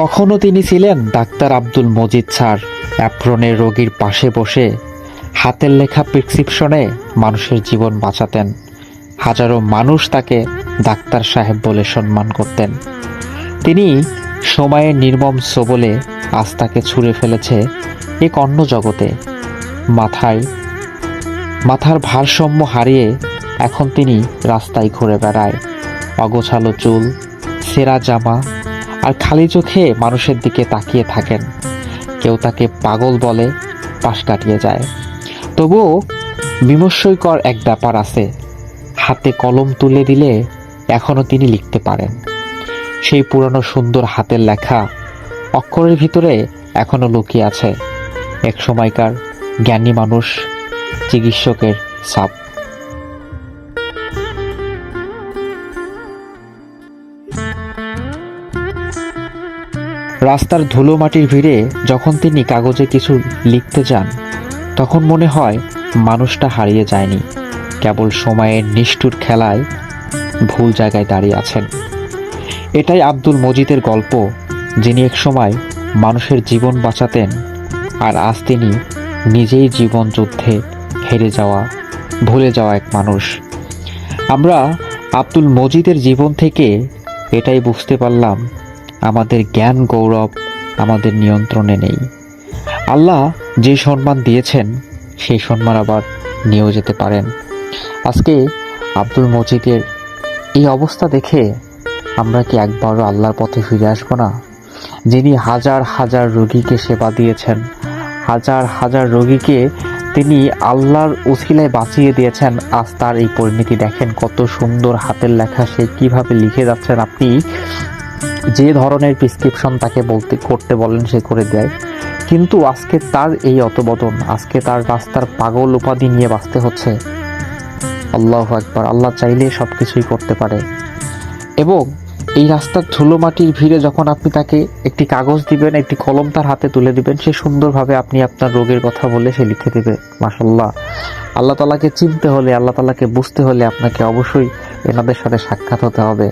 কখনো তিনি ছিলেন ডাক্তার আব্দুল মজিদ স্যার। অ্যাপ্রনের রোগীর পাশে বসে হাতের লেখা প্রেসক্রিপশনে মানুষের জীবন বাঁচাতেন। হাজারো মানুষ তাকে ডাক্তার সাহেব বলে সম্মান করতেন। তিনি সময়ের নির্মম সবলে আজ তাকে ছুঁড়ে ফেলেছে এক অন্য জগতে। মাথায় মাথার ভারসাম্য হারিয়ে এখন তিনি রাস্তায় ঘুরে বেড়ায়। অগোছালো চুল, সেরা জামা আর খালি চোখে মানুষের দিকে তাকিয়ে থাকেন। কেউ তাকে পাগল বলে পাশ কাটিয়ে যায়। তবুও বিমর্ষকর এক ব্যাপার আছে। হাতে কলম তুলে দিলে এখনও তিনি লিখতে পারেন। সেই পুরনো সুন্দর হাতের লেখা অক্ষরের ভিতরে এখনও লুকিয়ে আছে। এক সময়কার জ্ঞানী মানুষ, চিকিৎসকের সাপ। রাস্তার ধুলো মাটির ভিড়ে যখন তিনি কাগজে কিছু লিখতে যান, তখন মনে হয় মানুষটা হারিয়ে যায়নি, কেবল সময়ের নিষ্ঠুর খেলায় ভুল জায়গায় দাঁড়িয়ে আছেন। এটাই আব্দুল মজিদের গল্প, যিনি একসময় মানুষের জীবন বাঁচাতেন আর আজ তিনি নিজেই জীবন যুদ্ধে হেরে যাওয়া, ভুলে যাওয়া এক মানুষ। আমরা আব্দুল মজিদের জীবন থেকে এটাই বুঝতে পারলাম আমাদের জ্ঞান গৌরব আমাদের নিয়ন্ত্রণে নেই। আল্লাহ যে সম্মান দিয়েছেন, সেই সম্মান আবার নিয়েও যেতে পারেন। আজকে আব্দুল মজিদের এই অবস্থা দেখে আমরা কি একবারও আল্লাহর পথে ফিরে আসব না? যিনি হাজার হাজার রোগীকে সেবা দিয়েছেন, হাজার হাজার রোগীকে তিনি আল্লাহর উসিলায় বাঁচিয়ে দিয়েছেন, আজ তার এই পরিণতি দেখেন কত সুন্দর হাতের লেখা সে কীভাবে লিখে যাচ্ছেন আপনি? যে ধরনের প্রেসক্রিপশন তাকে বলতে, করতে বলেন, সে করে দেয়। কিন্তু আজকে তার এই অতবদন, আজকে তার রাস্তার পাগল উপাধি নিয়ে বাঁচতে হচ্ছে। আল্লাহ একবার আল্লাহ চাইলে সব কিছুই করতে পারে। এবং এই রাস্তার ধুলো মাটির ভিড়ে যখন আপনি তাকে একটি কাগজ দিবেন, একটি কলম তার হাতে তুলে দিবেন, সে সুন্দরভাবে আপনি আপনার রোগের কথা বলে সে লিখে দেবে মাসাল্লাহ আল্লাহ তালাকে চিনতে হলে, আল্লাহ তালাকে বুঝতে হলে আপনাকে অবশ্যই এনাদের সাথে সাক্ষাৎ হতে হবে।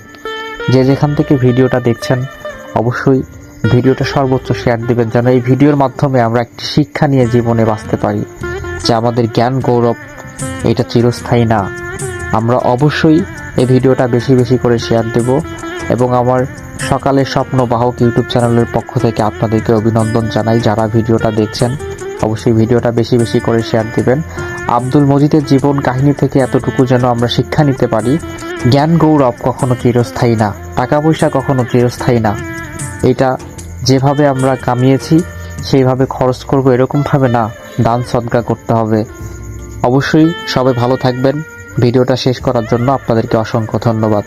যে যেখান থেকে ভিডিওটা দেখছেন, অবশ্যই ভিডিওটা সর্বোচ্চ শেয়ার দিবেন যেন এই ভিডিওর মাধ্যমে আমরা একটি শিক্ষা নিয়ে জীবনে বাঁচতে পারি, যে আমাদের জ্ঞান গৌরব এটা চিরস্থায়ী না। আমরা অবশ্যই এই ভিডিওটা বেশি বেশি করে শেয়ার দেব এবং আমার সকালের স্বপ্ন বাহক ইউটিউব চ্যানেলের পক্ষ থেকে আপনাদেরকে অভিনন্দন জানাই যারা ভিডিওটা দেখছেন। অবশ্যই ভিডিওটা বেশি বেশি করে শেয়ার দিবেন। আব্দুল মজিদের জীবন কাহিনী থেকে এতটুকু যেন আমরা শিক্ষা নিতে পারি, জ্ঞান গৌরব কখনো চিরস্থায়ী না, টাকা পয়সা কখনো চিরস্থায়ী না। এটা যেভাবে আমরা কামিয়েছি, সেইভাবে খরচ করব এরকমভাবে না, দান সদকা করতে হবে। অবশ্যই সবাই ভালো থাকবেন। ভিডিওটা শেষ করার জন্য আপনাদেরকে অসংখ্য ধন্যবাদ।